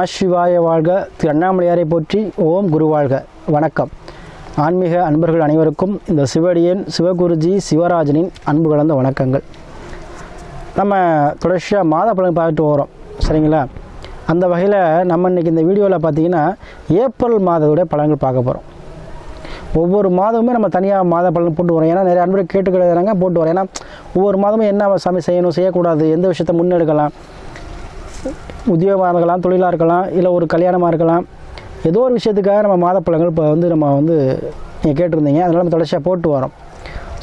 நமசிவாய வாழ்க. திரு அண்ணாமலையாரை போற்றி ஓம் குரு வாழ்க. வணக்கம். ஆன்மீக அன்பர்கள் அனைவருக்கும் இந்த சிவடியன் சிவகுருஜி சிவராஜனின் அன்பு கலந்த வணக்கங்கள். நம்ம தொடர்ச்சியாக மாத பலன் பார்த்துட்டு வரோம் சரிங்களா? அந்த வகையில் நம்ம இன்றைக்கி இந்த வீடியோவில் பார்த்தீங்கன்னா ஏப்ரல் மாதத்துடைய பலன்கள் பார்க்க போகிறோம் ஒவ்வொரு மாதமுமே நம்ம தனியாக மாத பலன் போட்டு வரோம். ஏன்னா நிறைய அன்பர்கள் கேட்டுக்கிறாங்க போட்டு வரோம். ஏன்னா ஒவ்வொரு மாதமும் என்ன சாமி செய்யணும் செய்யக்கூடாது எந்த விஷயத்தை முன்னெடுக்கலாம் உத்தியோகமாக இருக்கலாம் தொழிலாக இருக்கலாம் இல்லை ஒரு கல்யாணமாக இருக்கலாம் ஏதோ ஒரு விஷயத்துக்காக நம்ம மாதப்பழங்கள் இப்போ வந்து நம்ம வந்து நீங்கள் கேட்டிருந்தீங்க. அதனால் நம்ம தொடர்ச்சியாக போட்டு வரோம்.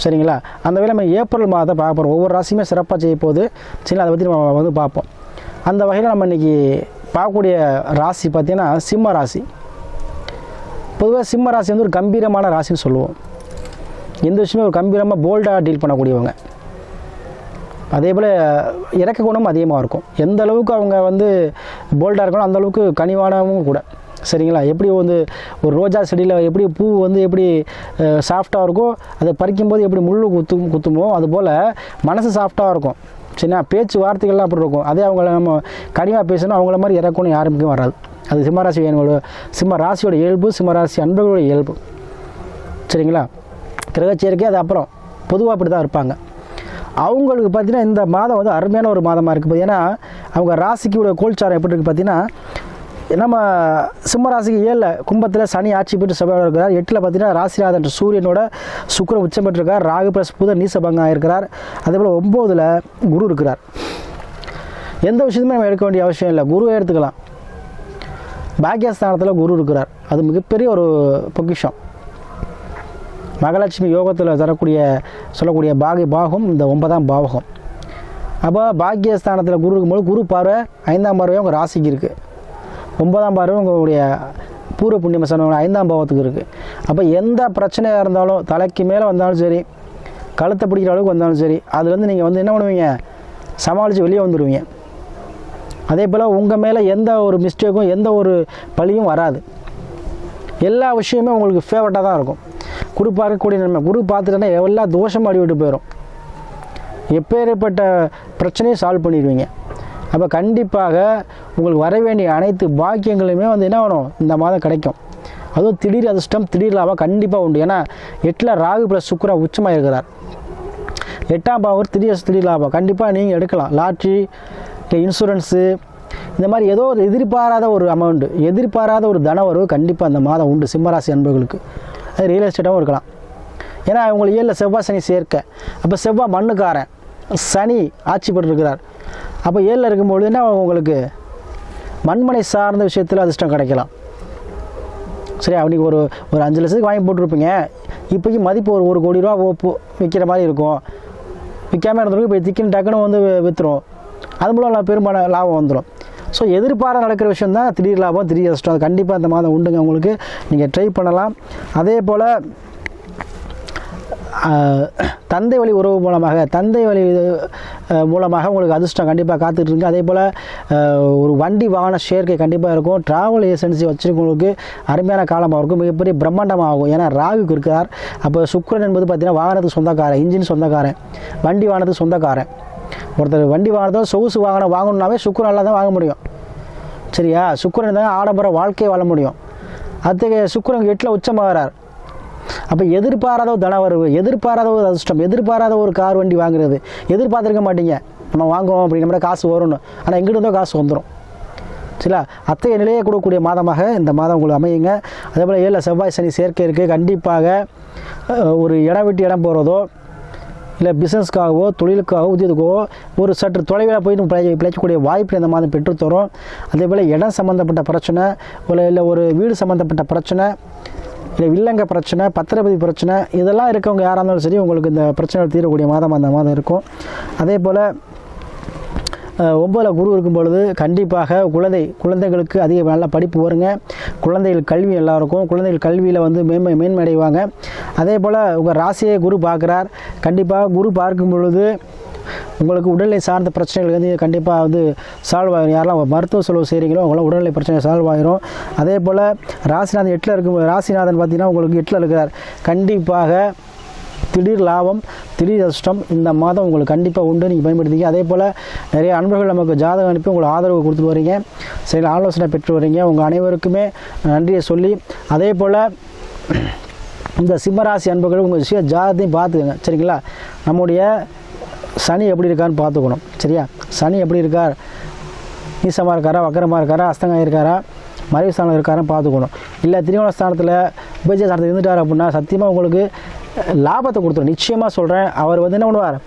சரிங்களா? அந்த வேலை நம்ம ஏப்ரல் மாதம் பார்க்க போகிறோம் ஒவ்வொரு ராசியுமே சிறப்பாக செய்ய போகுது. சரிங்களா அதை பற்றி நம்ம வந்து பார்ப்போம். அந்த வகையில் நம்ம இன்றைக்கி பார்க்கக்கூடிய ராசி பார்த்திங்கன்னா சிம்ம ராசி. பொதுவாக சிம்ம ராசி வந்து ஒரு கம்பீரமான ராசின்னு சொல்லுவோம். எந்த விஷயமே ஒரு கம்பீரமாக போல்டாக டீல் பண்ணக்கூடியவங்க. அதே போல் இறக்க குணம் அதிகமாக இருக்கும். எந்த அளவுக்கு அவங்க வந்து போல்டாக இருக்கணும் அந்தளவுக்கு கனிவானவும் கூட. சரிங்களா? எப்படி வந்து ஒரு ரோஜா செடியில் எப்படி பூ வந்து எப்படி சாஃப்டாக இருக்கோ அதை பறிக்கும்போது எப்படி முள் குத்து குத்துமோ அதுபோல் மனசு சாஃப்டாக இருக்கும். சரிங்களா? பேச்சு வார்த்தைகள்லாம் அப்படி இருக்கும். அதே அவங்கள நம்ம கனிவாக பேசணும் அவங்கள மாதிரி இறக்கணும் யாருக்கும் வராது. அது சிம்மராசி வேணுங்களோட சிம்ம ராசியோட இயல்பு சிம்ம ராசி அன்பர்களோட இயல்பு. சரிங்களா? கிரகச்சேர்க்கை அது அப்புறம். பொதுவாக அப்படி தான் இருப்பாங்க. அவங்களுக்கு பார்த்தீங்கன்னா இந்த மாதம் வந்து அருமையான ஒரு மாதமாக இருக்குது ஏன்னா அவங்க ராசிக்கு உள்ள கோல்சாரம் எப்படி இருக்குது பார்த்தீங்கன்னா நம்ம சிம்ம ராசிக்கு ஏழில் கும்பத்தில் சனி ஆட்சி பெற்று சபையாக இருக்கிறார். எட்டில் பார்த்தீங்கன்னா ராசிநாதன் சூரியனோட சுக்கரம் உச்சம் பெற்றிருக்கார். ராகு பிளஸ் புதன் நீசபங்கம் இருக்கிறார். அதே போல் ஒம்போதில் குரு இருக்கிறார். எந்த விஷயத்துமே நம்ம எடுக்க வேண்டிய அவசியம் இல்லை. குருவை எடுத்துக்கலாம். பாக்கியஸ்தானத்தில் குரு இருக்கிறார். அது மிகப்பெரிய ஒரு பொக்கிஷம். மகாலட்சுமி யோகத்தில் தரக்கூடிய சொல்லக்கூடிய பாகி பாகம் இந்த ஒன்பதாம் பாவகம். அப்போ பாக்கியஸ்தானத்தில் குரு இருக்கும்போது குரு பார்வை ஐந்தாம் பார்வையும் உங்கள் ராசிக்கு இருக்குது ஒன்பதாம் பார்வை உங்களுடைய பூர்வ புண்ணியம் சொன்ன ஐந்தாம் பாவத்துக்கு இருக்குது அப்போ எந்த பிரச்சனையாக இருந்தாலும் தலைக்கு மேலே வந்தாலும் சரி கழுத்தை பிடிக்கிற அளவுக்கு வந்தாலும் சரி அதுலேருந்து நீங்கள் வந்து என்ன பண்ணுவீங்க? சமாளித்து வெளியே வந்துடுவீங்க அதே போல் உங்கள் மேலே எந்த ஒரு மிஸ்டேக்கும் எந்த ஒரு பழியும் வராது. எல்லா விஷயமே உங்களுக்கு ஃபேவரட்டாக தான் இருக்கும். குரு பார்க்கக்கூடிய நன்மை. குரு பார்த்துட்டோன்னா எவ்வளோ தோஷம் அடிவிட்டு போயிடும் எப்பேற்பட்ட பிரச்சனையும் சால்வ் பண்ணிடுவீங்க. அப்போ கண்டிப்பாக உங்களுக்கு வர வேண்டிய அனைத்து பாக்கியங்களுமே வந்து என்ன வேணும் இந்த மாதம் கிடைக்கும். அதுவும் திடீர் அதிர்ஷ்டம் திடீர் லாபம் கண்டிப்பாக உண்டு. ஏன்னா எட்டில் ராகு ப்ளஸ் சுக்கரா உச்சமாக இருக்கிறார். எட்டாம் பாவர் திடீர் திடீர் லாபம். கண்டிப்பாக நீங்கள் எடுக்கலாம். லாட்ரி இன்சூரன்ஸு இந்த மாதிரி ஏதோ ஒரு எதிர்பாராத ஒரு அமௌண்ட்டு எதிர்பாராத ஒரு தன வரவு கண்டிப்பாக அந்த மாதம் உண்டு. சிம்மராசி அன்பர்களுக்கு. அது ரியல் எஸ்டேட்டாகவும் இருக்கலாம். ஏன்னா அவங்களுக்கு ஏழில் செவ்வாய் சனி சேர்க்க. அப்போ செவ்வாய் மண்ணுக்காரன். சனி ஆட்சி பெற்றிருக்கிறார். அப்போ ஏழில் இருக்கும்பொழுது என்ன உங்களுக்கு? மண்மனை சார்ந்த விஷயத்தில் அதிர்ஷ்டம் கிடைக்கலாம். சரி அவனுக்கு ஒரு ஒரு அஞ்சு லட்சத்துக்கு வாங்கி போட்டிருப்பீங்க. இப்போக்கி மதிப்பு ஒரு ஒரு கோடி ரூபா விற்கிற மாதிரி இருக்கும். விற்காமல் இருந்திருக்கும் இப்போ திக்கின்னு டக்குன்னு வந்து விற்றுரும் அது மூலம் பெரும்பாலும் லாபம் வந்துடும் ஸோ எதிர்பாராத நடக்கிற விஷயம் தான் திடீர் லாபம் திடீர் நஷ்டம். அது கண்டிப்பாக இந்த மாதம் உண்டுங்க உங்களுக்கு. நீங்கள் ட்ரை பண்ணலாம். அதே போல் தந்தை வழி உறவு மூலமாக தந்தை வழி மூலமாக உங்களுக்கு அதிர்ஷ்டம் கண்டிப்பாக காத்துட்ருக்கு அதே போல் ஒரு வண்டி வாகன சேர்க்கை கண்டிப்பாக இருக்கும். ட்ராவல் ஏஜென்சி வச்சுருக்கவங்களுக்கு அருமையான காலமாக இருக்கும் மிகப்பெரிய பிரம்மாண்டமாக ஆகும். ஏன்னா ராகுக்கு இருக்கிறார் அப்போ சுக்கரன் என்பது பார்த்திங்கன்னா வாகனத்துக்கு சொந்தக்காரன் இன்ஜின் சொந்தக்காரன் வண்டி வாகனத்துக்கு சொந்தக்காரன். ஒருத்தர் வண்டி வாகனத்தோ சொகுசு வாகனம் வாங்கணுன்னாவே சுக்கரனால தான் வாங்க முடியும். சரியா? சுக்கரன் தான் ஆடம்பர வாழ்க்கையை வாழ முடியும். அத்தகைய சுக்கரன் எட்டில் உச்சமாகிறார். அப்போ எதிர்பாராத ஒரு தனவரவு எதிர்பாராத ஒரு அதிர்ஷ்டம் எதிர்பாராத ஒரு கார் வண்டி வாங்குறது. எதிர்பார்த்துருக்க மாட்டீங்க. நம்ம வாங்குவோம் அப்படி நம்ம காசு வரும்னு. ஆனால் எங்கிட்ட காசு வந்துடும் சரிங்களா அத்தகைய நிலையை கொடுக்கக்கூடிய மாதமாக இந்த மாதம் உங்களுக்கு அமையுங்க. அதே போல் ஏழில் செவ்வாய் சனி சேர்க்கை இருக்குது கண்டிப்பாக ஒரு இடம் விட்டு இடம் போகிறதோ இல்லை பிஸ்னஸ்க்காகவோ தொழிலுக்காகவோ உத்தியோகத்துக்கோ ஒரு சற்று தொலைவில் போய் நம்ம பிழை பிழைக்கக்கூடிய வாய்ப்பு இந்த மாதம் பெற்றுத்தரும் அதே போல் இடம் சம்மந்தப்பட்ட பிரச்சனை இல்லை இல்லை ஒரு வீடு சம்மந்தப்பட்ட பிரச்சனை இல்லை வில்லங்க பிரச்சனை பத்திரப்பதி பிரச்சனை இதெல்லாம் இருக்கவங்க யாராக இருந்தாலும் சரி உங்களுக்கு இந்த பிரச்சனைகள் தீரக்கூடிய மாதம் அந்த மாதம் இருக்கும். அதே போல் ஒம்பதில் குரு இருக்கும் பொழுது கண்டிப்பாக குழந்தை குழந்தைகளுக்கு அதிக நல்ல படிப்பு வருங்க. குழந்தைகள் கல்வி எல்லாருக்கும் குழந்தைகள் கல்வியில் வந்து மேன்மை மேன்மையடைவாங்க. அதே போல் உங்கள் ராசியை குரு பார்க்குறார். கண்டிப்பாக குரு பார்க்கும் பொழுது உங்களுக்கு உடல்நிலை சார்ந்த பிரச்சனைகள் வந்து கண்டிப்பாக வந்து சால்வ் ஆகிடும் யாரெல்லாம் மருத்துவ செலவு செய்கிறீங்களோ அவங்களாம் உடல்நிலை பிரச்சனை சால்வ் ஆகிரும் அதே போல் ராசிநாதன் எட்டில் இருக்கும் ராசிநாதன் பார்த்திங்கன்னா உங்களுக்கு எட்டில் இருக்கிறார். கண்டிப்பாக திடீர் லாபம் திடீர் அதிர்ஷ்டம் இந்த மாதம் உங்களுக்கு கண்டிப்பாக உண்டு. நீங்கள் பயன்படுத்திங்க. அதே போல் நிறைய அன்பர்கள் நமக்கு ஜாதகம் அனுப்பி உங்களுக்கு ஆதரவு கொடுத்துட்டு வரீங்க. சரி ஆலோசனை பெற்று வரீங்க. உங்கள் அனைவருக்குமே நன்றியை சொல்லி அதே போல் இந்த சிம்மராசி அன்பர்கள் உங்கள் விஷய ஜாதகத்தையும் பார்த்துக்கங்க. சரிங்களா? நம்முடைய சனி எப்படி இருக்கான்னு பார்த்துக்கணும். சரியா? சனி எப்படி இருக்கார்? நீசமாக இருக்காரா? வக்கரமாக இருக்காரா? அஸ்தங்கம் இருக்காரா மறைவு ஸ்தானம் இருக்காரான்னு பார்த்துக்கணும். இல்லை திரியோண ஸ்தானத்தில் உபஜய ஸ்தானத்தில் இருந்துட்டார் அப்படின்னா சத்தியமாக உங்களுக்கு லாபத்தை கொடுத்துரும். நிச்சயமாக சொல்கிறேன் அவர் வந்து என்ன பண்ணுவார்?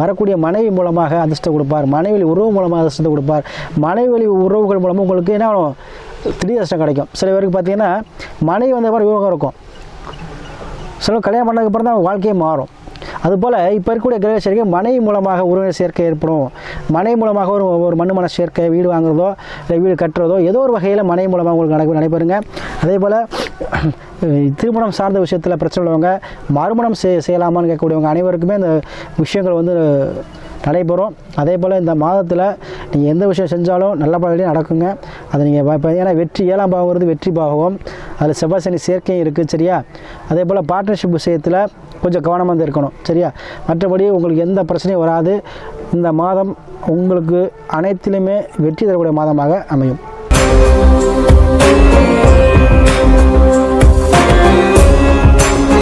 வரக்கூடிய மனைவி மூலமாக அதிர்ஷ்டம் கொடுப்பார். மனைவி உறவு மூலமாக அதிர்ஷ்டத்தை கொடுப்பார். மனைவி உறவுகள் மூலமாக உங்களுக்கு என்ன ஆகும்? திடீர் அதிர்ஷ்டம் கிடைக்கும். சில பேருக்கு பார்த்தீங்கன்னா மனைவி வந்த மாதிரி யோகம் இருக்கும். சில கல்யாணம் பண்ணதுக்கப்புறம் தான் வாழ்க்கையே மாறும். அதுபோல் இப்போ இருக்கக்கூடிய கிரக சேர்க்கை மனைவி மூலமாக உறவினர் சேர்க்கை ஏற்படும். மனை மூலமாக ஒரு ஒரு மண் மன சேர்க்கை வீடு வாங்குறதோ இல்லை வீடு கட்டுறதோ ஏதோ ஒரு வகையில் மனை மூலமாக உங்களுக்கு நடக்க நடைபெறுங்க. அதே போல் திருமணம் சார்ந்த விஷயத்தில் பிரச்சனை உள்ளவங்க மறுமணம் செய் செய்யலாமான்னு கேட்கக்கூடியவங்க அனைவருக்குமே இந்த விஷயங்கள் வந்து நடைபெறும். அதே போல் இந்த மாதத்தில் நீங்கள் எந்த விஷயம் செஞ்சாலும் நல்லபடியாக நடக்குங்க. அதை நீங்கள் ஏன்னா வெற்றி ஏழாம் பாகம் வெற்றி பாகவும். அதில் செவ்வாய் சனி சேர்க்கையும் இருக்குது சரியா? அதே போல் பார்ட்னர்ஷிப் விஷயத்தில் கொஞ்சம் கவனமாக வந்து இருக்கணும் சரியா? மற்றபடி உங்களுக்கு எந்த பிரச்சனையும் வராது. இந்த மாதம் உங்களுக்கு அனைத்திலுமே வெற்றி தரக்கூடிய மாதமாக அமையும்.